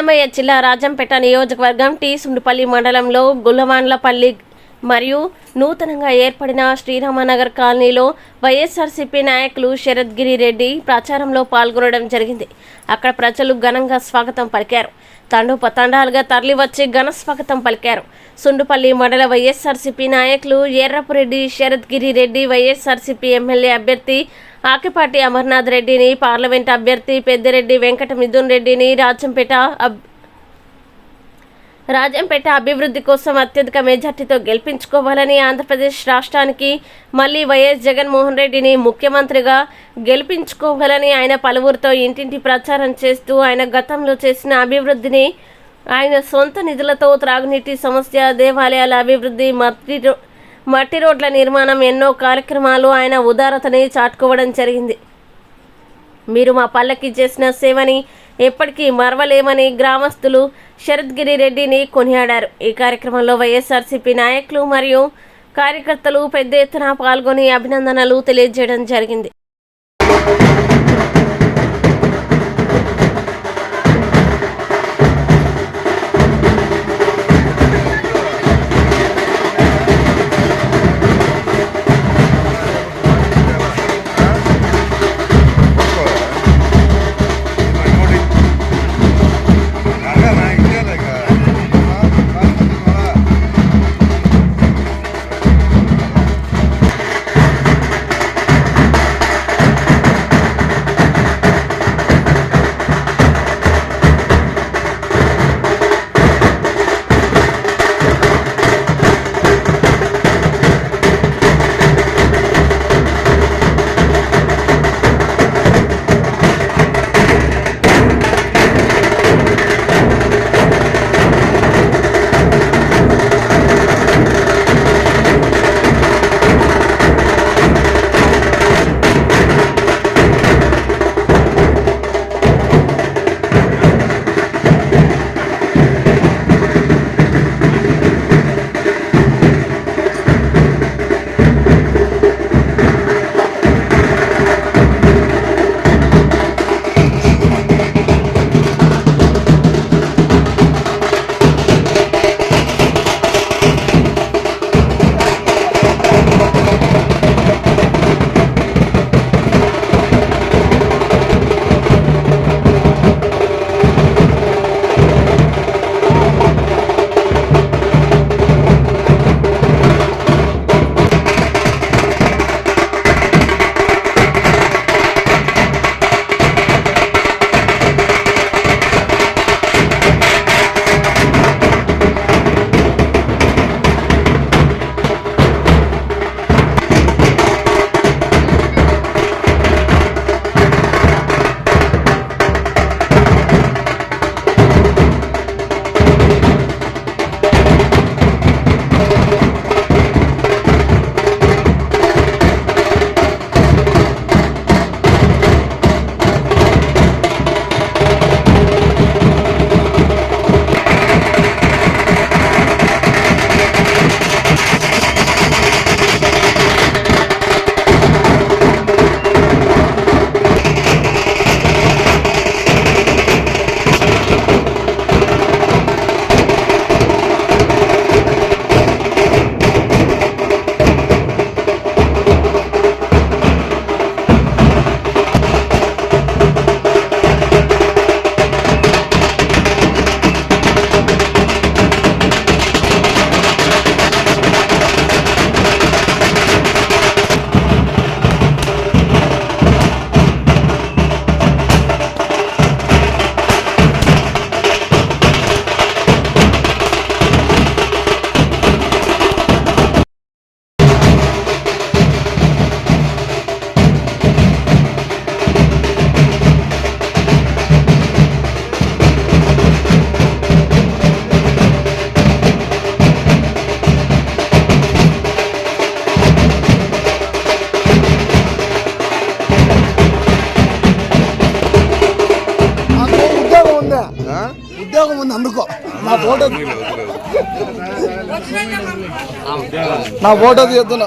అన్నమయ్య జిల్లా రాజంపేట నియోజకవర్గం టీ. సుండుపల్లి మండలంలో గుల్లవాండ్లపల్లి మరియు నూతనంగా ఏర్పడిన శ్రీరామనగర్ కాలనీలో వైఎస్ఆర్సీపీ నాయకులు శరద్గిరి రెడ్డి ప్రచారంలో పాల్గొనడం జరిగింది. అక్కడ ప్రజలు ఘనంగా స్వాగతం పలికారు. తండోపతండాలుగా తరలివచ్చి ఘన స్వాగతం పలికారు. సుండుపల్లి మండల వైఎస్ఆర్సీపీ నాయకులు ఎర్రపురెడ్డి శరద్గిరి రెడ్డి వైఎస్ఆర్సీపీ ఎమ్మెల్యే అభ్యర్థి ఆకిపాటి అమర్నాథ్ రెడ్డిని పార్లమెంట్ అభ్యర్థి పెద్దిరెడ్డి వెంకట మిథున్ రెడ్డిని రాజంపేట రాజంపేట అభివృద్ధి కోసం అత్యధిక మెజార్టీతో గెలిపించుకోవాలని ఆంధ్రప్రదేశ్ రాష్ట్రానికి మళ్ళీ వైఎస్ జగన్మోహన్ రెడ్డిని ముఖ్యమంత్రిగా గెలిపించుకోవాలని ఆయన పలువురితో ఇంటింటి ప్రచారం చేస్తూ ఆయన గతంలో చేసిన అభివృద్ధిని ఆయన సొంత నిధులతో త్రాగునీటి సమస్య దేవాలయాల అభివృద్ధి మట్టి మట్టి రోడ్ల నిర్మాణం ఎన్నో కార్యక్రమాలు ఆయన ఉదారతని చాటుకోవడం జరిగింది. మీరు మా పల్లకి చేసిన సేవని ఎప్పటికీ మరవలేమని గ్రామస్తులు శరద్గిరి రెడ్డిని కొనియాడారు. ఈ కార్యక్రమంలో వైఎస్ఆర్సీపీ నాయకులు మరియు కార్యకర్తలు పెద్ద ఎత్తున పాల్గొని అభినందనలు తెలియజేయడం జరిగింది. ఉద్యోగం ఉంది అందుకో. నా ఫోటో నా ఫోటో తీస్తున్నా